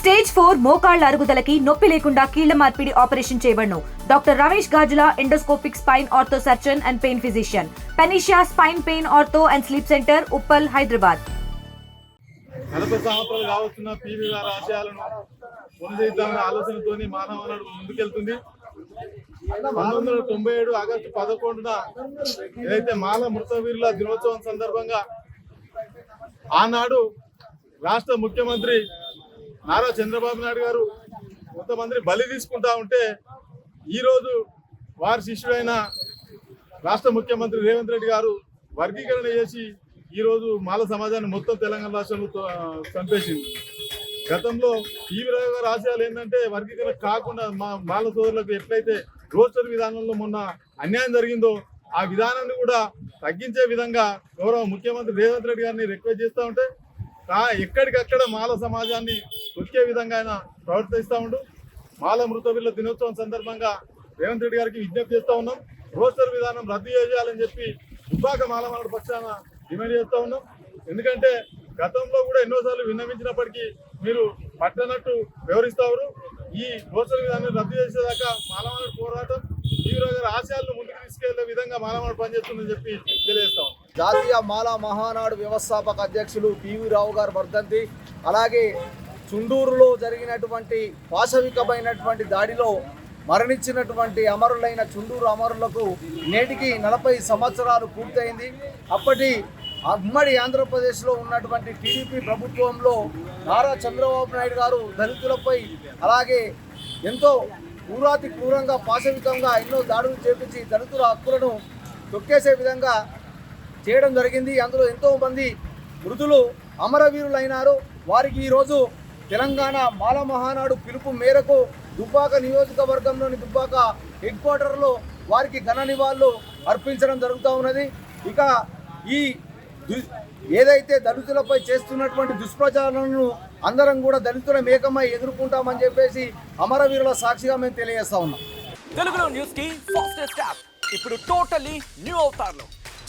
Stage four మోకాళ్ళ అరుగుదలకి నొప్పి లేకుండా కీళ్ళ మార్పిడి operation చేయబడను. Doctor Ramesh Gajula endoscopic spine ortho surgeon and pain physician. Panacea spine pain ortho and sleep centre Uppal Hyderabad. నలభై సంవత్సరాలు కావస్తున్న PV గారి ఆశయాలను పొందిద్దామనే ఆలోచనతోని మానవనాడు ముందుకెళ్తుంది. పంతొమ్మిది వందల తొంభై ఏడు ఆగస్టు పదకొండున ఏదైతే మాల మృతవీరుల దినోత్సవం సందర్భంగా ఆనాడు రాష్ట్ర ముఖ్యమంత్రి నారా చంద్రబాబు నాయుడు గారు కొంతమందిని బలి తీసుకుంటా ఉంటే ఈరోజు వారి శిష్యుడైన రాష్ట్ర ముఖ్యమంత్రి రేవంత్ రెడ్డి గారు వర్గీకరణ చేసి ఈ రోజు మాల సమాజాన్ని మొత్తం తెలంగాణ రాష్ట్రంలో చంపేసింది. గతంలో తీవ్రగా గారి ఆశయాలు ఏంటంటే వర్గీకరణ కాకుండా మా మాల సోదరులకు ఎట్లయితే రోస్టర్ విధానంలో మొన్న అన్యాయం జరిగిందో ఆ విధానాన్ని కూడా తగ్గించే విధంగా గౌరవ ముఖ్యమంత్రి రేవంత్ రెడ్డి గారిని రిక్వెస్ట్ చేస్తూ ఉంటే ఎక్కడికక్కడ మాల సమాజాన్ని తొక్కే విధంగా ఆయన ప్రవర్తిస్తూ ఉండు. మాల మృతవీరుల దినోత్సవం సందర్భంగా రేవంత్ రెడ్డి గారికి విజ్ఞప్తి చేస్తూ ఉన్నాం. రోస్టర్ విధానం రద్దు చేయాలని చెప్పి దుబ్బాక మాలమాడు పక్షాన డిమాండ్ చేస్తూ ఉన్నాం. ఎందుకంటే గతంలో కూడా ఎన్నోసార్లు విన్నవించినప్పటికీ మీరు పట్టనట్టు వివరిస్తారు ఈ రోస్టర్ విధానాన్ని రద్దు చేసేదాకా మాలమాడు పోరాటం ఈరోజు ఆశయాలను ముందుకు తీసుకెళ్ళే విధంగా మాలమాడు పనిచేస్తుందని చెప్పి తెలియజేస్తాం జాతీయ మాలా మహానాడు వ్యవస్థాపక అధ్యక్షులు పివి రావు గారు వర్ధంతి. అలాగే చుండూరులో జరిగినటువంటి పాశవికమైనటువంటి దాడిలో మరణించినటువంటి అమరులైన చుండూరు అమరులకు నేటికి నలభై సంవత్సరాలు పూర్తయింది. అప్పటి ఉమ్మడి ఆంధ్రప్రదేశ్లో ఉన్నటువంటి టీడీపీ ప్రభుత్వంలో నారా చంద్రబాబు నాయుడు గారు దళితులపై అలాగే ఎంతో క్రూరాతి క్రూరంగా పాశవికంగా ఎన్నో దాడులు చేపించి దళితుల హక్కులను తొక్కేసే విధంగా చేయడం జరిగింది. అందులో ఎంతో మంది మృతులు అమరవీరులైనారు. వారికి ఈరోజు తెలంగాణ మాల మహానాడు పిలుపు మేరకు దుబ్బాక నియోజకవర్గంలోని దుబ్బాక హెడ్ క్వార్టర్లో వారికి ఘన నివాళులు అర్పించడం జరుగుతూ ఉన్నది. ఇక ఈ ఏదైతే దళితులపై చేస్తున్నటువంటి దుష్ప్రచారాలను అందరం కూడా దళితుల మేకమై ఎదుర్కొంటామని చెప్పేసి అమరవీరుల సాక్షిగా మేము తెలియజేస్తా ఉన్నాం. తెలుగులో న్యూస్కి ఫాస్టెస్ట్ యాప్. ఇప్పుడు టోటలీ న్యూ అవుతారు